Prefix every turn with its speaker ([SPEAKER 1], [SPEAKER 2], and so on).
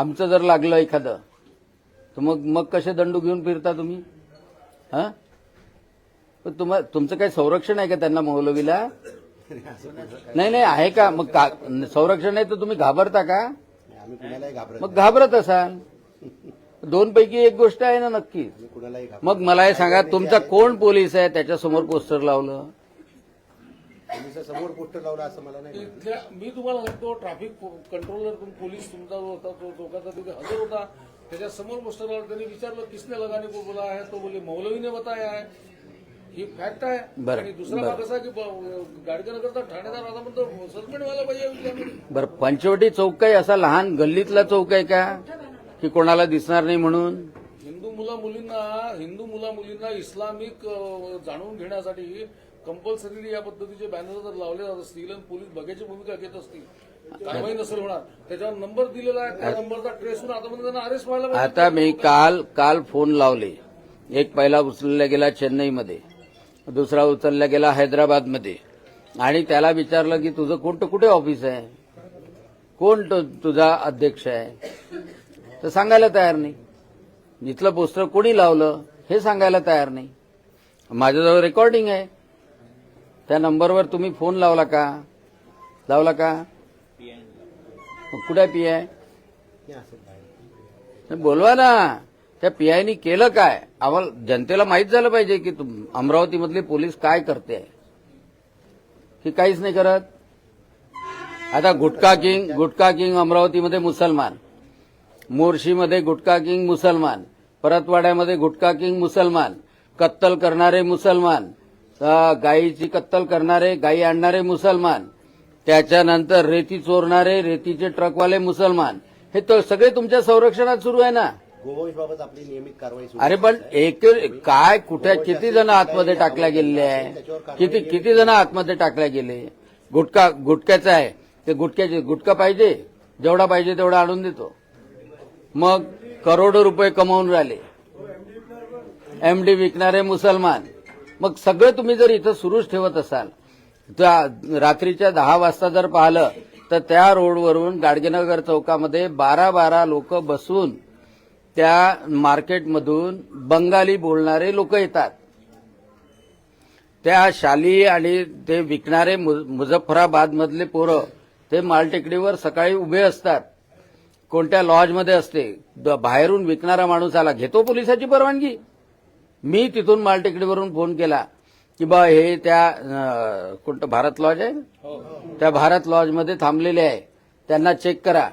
[SPEAKER 1] आमचं जर लागलं एखादं तर मग मग कसे दंडू घेऊन फिरता तुम्ही? हा? पण तुम्हा तुमचं काही संरक्षण आहे का त्यांना मौलवीला? नाही नाही आहे का? मग का संरक्षण आहे तर तुम्ही घाबरता का? मग घाबरत असाल. दोन पैकी एक गोष्ट आहे ना
[SPEAKER 2] घाबरत
[SPEAKER 1] मग मला हे सांगा तुमचा कोण पोलीस आहे? त्याच्यासमोर पोस्टर लावलं.
[SPEAKER 2] पोलिसा समोर पोस्टर लावला असं मला नाही माहिती.
[SPEAKER 3] मी तुम्हाला सांगतो ट्रॅफिक कंट्रोलर पोलीस तुमचा जो होता तो दोघांचा तिथे हजर होता त्याच्यासमोर पोस्टर लावला त्यांनी विचारलं किसने लगाने को बोला है तो बोले मौलवीने बताया है ही फॅक्ट आहे
[SPEAKER 1] बरं,
[SPEAKER 3] आणि दुसरा
[SPEAKER 1] बरं.
[SPEAKER 3] भाग असा की करता ठाणेदार आता म्हणतो सस्पेंड व्हायला पाहिजे विचारलं.
[SPEAKER 1] बरं पंचवटी चौक काही असा लहान गल्लीतला चौक आहे का की कोणाला दिसणार नाही म्हणून
[SPEAKER 3] हिंदू मुला मुलींना हिंदू मुला मुलींना इस्लामिक अ, जाणून घेण्यासाठी कंपल्सरी या पद्धतीचे बॅनर जर लावले जात असतील आणि पोलीस बघायची भूमिका घेत असतील कारवाई नसेल होणार त्याच्यावर नंबर दिलेला आहे त्या नंबरचा ट्रेस होऊन आता त्यांना अरेस्ट व्हायला.
[SPEAKER 1] आता मी काल काल फोन लावले. एक पहिला उचलला गेला चेन्नईमध्ये दुसरा उचलला गेला हैदराबादमध्ये. आणि त्याला विचारलं की तुझं कोणतं कुठे ऑफिस आहे? कोण तुझा अध्यक्ष आहे? तर सांगायला तयार नाही. इथलं पोस्टर कोणी लावलं हे सांगायला तयार नाही. माझ्याजवळ रेकॉर्डिंग आहे. त्या नंबरवर तुम्ही फोन लावला का? लावला का? कुठे पी आय? बोलवा ना. त्या पीआयनी केलं काय? आम्हाला जनतेला माहीत झालं पाहिजे की अमरावतीमधली पोलीस काय करते. की काहीच नाही करत. आता गुटखा किंग गुटखा किंग अमरावतीमध्ये मुसलमान. मोर्शीमध्ये गुटखा किंग मुसलमान. परतवाड्यामध्ये गुटखा किंग मुसलमान. कत्तल करणारे मुसलमान. गायीची कत्तल करणारे गायी आणणारे मुसलमान त्याच्यानंतर रेती चोरणारे रेतीचे ट्रकवाले मुसलमान. हे तर सगळे तुमच्या संरक्षणात सुरू आहे ना?
[SPEAKER 2] गोवंशबाबत आपली नियमित कारवाई
[SPEAKER 1] अरे पण एक काय कुठे किती जण आतमध्ये टाकल्या गेलेले आहे? किती किती जण आतमध्ये टाकल्या गेले? गुटखा गुटख्याचं आहे. ते गुटख्याचे गुटखा पाहिजे? जेवढा पाहिजे तेवढा आणून देतो. मग करोडो रुपये कमावून राहिले. एमडी विकणारे मुसलमान मग सगळं तुम्ही जर इथं सुरूच ठेवत असाल त्या रात्रीच्या दहा वाजता जर पाहिलं तर त्या रोडवरून गाडगेनगर चौकामध्ये बारा बारा लोक बसून त्या मार्केटमधून बंगाली बोलणारे लोक येतात. त्या शाली आणि ते विकणारे मुझफ्फराबादमधले पोरं ते मालटेकडीवर सकाळी उभे असतात. कोणत्या लॉजमध्ये असते? बाहेरून विकणारा माणूस आला घेतो पोलिसाची परवानगी. मी तिथून मालटेकडीवरून फोन केला की बा हे त्या कोणतं भारत लॉज आहे? त्या भारत लॉजमध्ये थांबलेले आहे. त्यांना चेक करा.